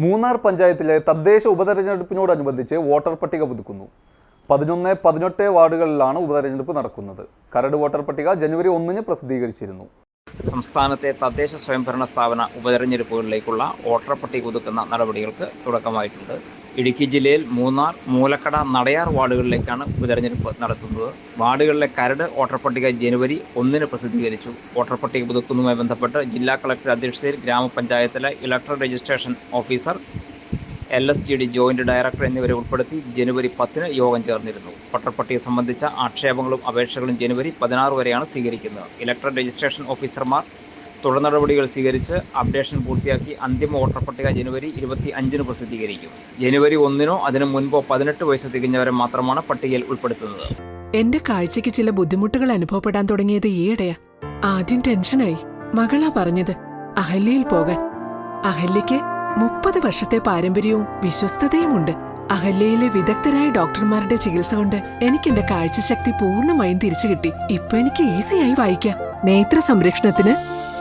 മൂന്നാർ പഞ്ചായത്തിലെ തദ്ദേശ ഉപതെരഞ്ഞെടുപ്പിനോടനുബന്ധിച്ച് വോട്ടർ പട്ടിക പുതുക്കുന്നു. പതിനൊന്ന് പതിനെട്ട് വാർഡുകളിലാണ് ഉപതെരഞ്ഞെടുപ്പ് നടക്കുന്നത്. കരട് വോട്ടർ പട്ടിക ജനുവരി ഒന്നിന് പ്രസിദ്ധീകരിച്ചിരുന്നു. സംസ്ഥാനത്തെ തദ്ദേശ സ്വയംഭരണ സ്ഥാപന ഉപതെരഞ്ഞെടുപ്പുകളിലേക്കുള്ള വോട്ടർ പട്ടിക പുതുക്കുന്ന നടപടികൾക്ക് തുടക്കമായിട്ടുണ്ട്. ഇടുക്കി ജില്ലയിൽ മൂന്നാർ മൂലക്കട നടയാർ വാർഡുകളിലേക്കാണ് ഉപതെരഞ്ഞെടുപ്പ് നടത്തുന്നത്. വാർഡുകളിലെ കരട് വോട്ടർ പട്ടിക ജനുവരി ഒന്നിന് പ്രസിദ്ധീകരിച്ചു. വോട്ടർ പട്ടിക പുതുക്കുന്നതുമായി ബന്ധപ്പെട്ട് ജില്ലാ കളക്ടർ അധ്യക്ഷതയിൽ ഗ്രാമപഞ്ചായത്തിലെ electoral registration officer L S G D joint director എന്നിവരെ ഉൾപ്പെടുത്തി ജനുവരി പത്തിന് യോഗം ചേർന്നിരുന്നു. വോട്ടർ പട്ടിക സംബന്ധിച്ച ആക്ഷേപങ്ങളും അപേക്ഷകളും ജനുവരി പതിനാറ് വരെയാണ് സ്വീകരിക്കുന്നത്. ഇലക്ട്രൽ രജിസ്ട്രേഷൻ ഓഫീസർമാർ തുടർ നടപടികൾ സ്വീകരിച്ച് അപ്ഡേഷൻ പൂർത്തിയാക്കി അന്തിമ വോട്ടർ പട്ടിക ജനുവരി ഇരുപത്തി അഞ്ചിന് പ്രസിദ്ധീകരിക്കും. ജനുവരി ഒന്നിനോ അതിനു മുൻപോ പതിനെട്ട് വയസ്സ് തികഞ്ഞവരെ മാത്രമാണ് പട്ടികയിൽ ഉൾപ്പെടുത്തുന്നത്. എന്റെ കാഴ്ചയ്ക്ക് ചില ബുദ്ധിമുട്ടുകൾ അനുഭവപ്പെടാൻ തുടങ്ങിയത് ഈയിടെയാ. ആദ്യം ടെൻഷനായി. മകളാ പറഞ്ഞത് അഹല്യയിൽ പോകാൻ. അഹല്യയ്ക്ക് മുപ്പത് വർഷത്തെ പാരമ്പര്യവും വിശ്വസ്തതയുമുണ്ട്. അഹല്യയിലെ വിദഗ്ധരായ ഡോക്ടർമാരുടെ ചികിത്സ കൊണ്ട് എനിക്ക് എന്റെ കാഴ്ചശക്തി പൂർണമായും തിരിച്ചു കിട്ടി ഇപ്പൊ എനിക്ക് ഈസിയായി വായിക്കാം. നേത്ര സംരക്ഷണത്തിന്